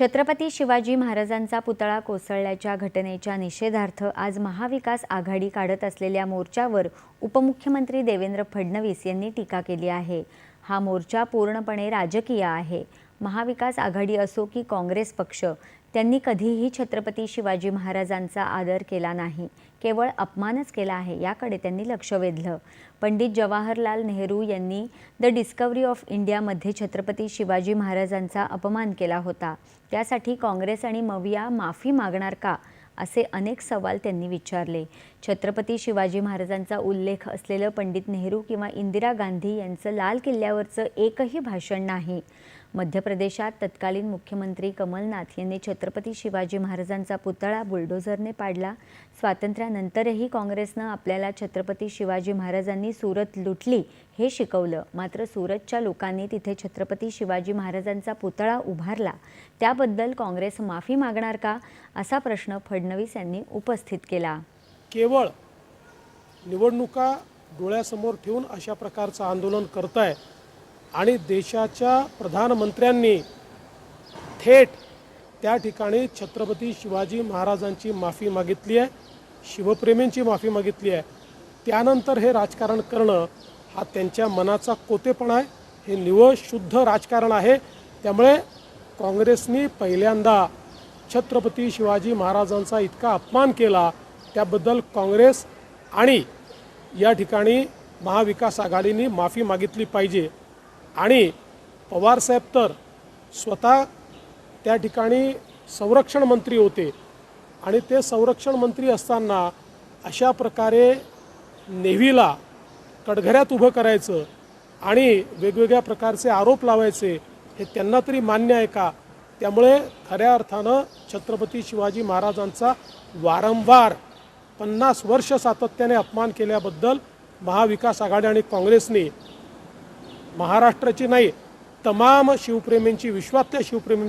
छत्रपती शिवाजी महाराजांचा पुतळा कोसळल्याच्या घटनेच्या निषेधार्थ आज महाविकास आघाडी काढत असलेल्या मोर्चावर उपमुख्यमंत्री देवेंद्र फडणवीस यांनी टीका केली आहे. हा मोर्चा पूर्णपणे राजकीय आहे. महाविकास आघाडी असो की काँग्रेस पक्ष त्यांनी कधीही छत्रपती शिवाजी महाराजांचा आदर केला नाही. केवळ अपमानच केला आहे याकडे त्यांनी लक्ष वेधलं. पंडित जवाहरलाल नेहरू यांनी द डिस्कवरी ऑफ इंडियामध्ये छत्रपती शिवाजी महाराजांचा अपमान केला होता. त्यासाठी काँग्रेस आणि मविया माफी मागणार का असे अनेक सवाल त्यांनी विचारले. छत्रपती शिवाजी महाराजांचा उल्लेख असलेलं पंडित नेहरू किंवा इंदिरा गांधी यांचं लाल किल्ल्यावरचं एकही भाषण नाही. मध्य प्रदेशात तत्कालीन मुख्यमंत्री कमलनाथ यांनी छत्रपती शिवाजी महाराजांचा पुतळा बुलडोझरने पाडला. स्वातंत्र्यानंतरही काँग्रेसनं आपल्याला छत्रपती शिवाजी महाराजांनी सुरत लुटली हे शिकवलं. मात्र सुरतच्या लोकांनी तिथे छत्रपती शिवाजी महाराजांचा पुतळा उभारला. त्याबद्दल काँग्रेस माफी मागणार का? असा प्रश्न फडणवीस यांनी उपस्थित केला. केवळ निवडणुका डोळ्यासमोर ठेवून अशा प्रकारचं आंदोलन करताय आणि देशाच्या प्रधानमंत्र्यांनी थेट त्या ठिकाणी छत्रपती शिवाजी महाराजांची माफी मागितली आहे शिवप्रेमींची माफी मागितली आहे. त्यानंतर हे राजकारण करणं हा त्यांच्या मनाचा कोतेपणा आहे. हे निवळ शुद्ध राजकारण आहे. त्यामुळे काँग्रेसनी पहिल्यांदा छत्रपती शिवाजी महाराजांचा इतका अपमान केला. त्याबद्दल काँग्रेस आणि या ठिकाणी महाविकास आघाडीने माफी मागितली पाहिजे. आणि पवारसाहेब तर स्वतः त्या ठिकाणी संरक्षण मंत्री होते. आणि ते संरक्षण मंत्री असताना अशा प्रकारे नेव्हीला कडघऱ्यात उभं करायचं आणि वेगवेगळ्या प्रकारचे आरोप लावायचे हे त्यांना तरी मान्य आहे का? त्यामुळे खऱ्या अर्थानं छत्रपती शिवाजी महाराजांचा वारंवार पन्नास वर्ष सातत्याने अपमान केल्याबद्दल महाविकास आघाडी आणि काँग्रेसने महाराष्ट्राची नाही तमाम शिवप्रेमींची विश्वातल्या शिवप्रेमी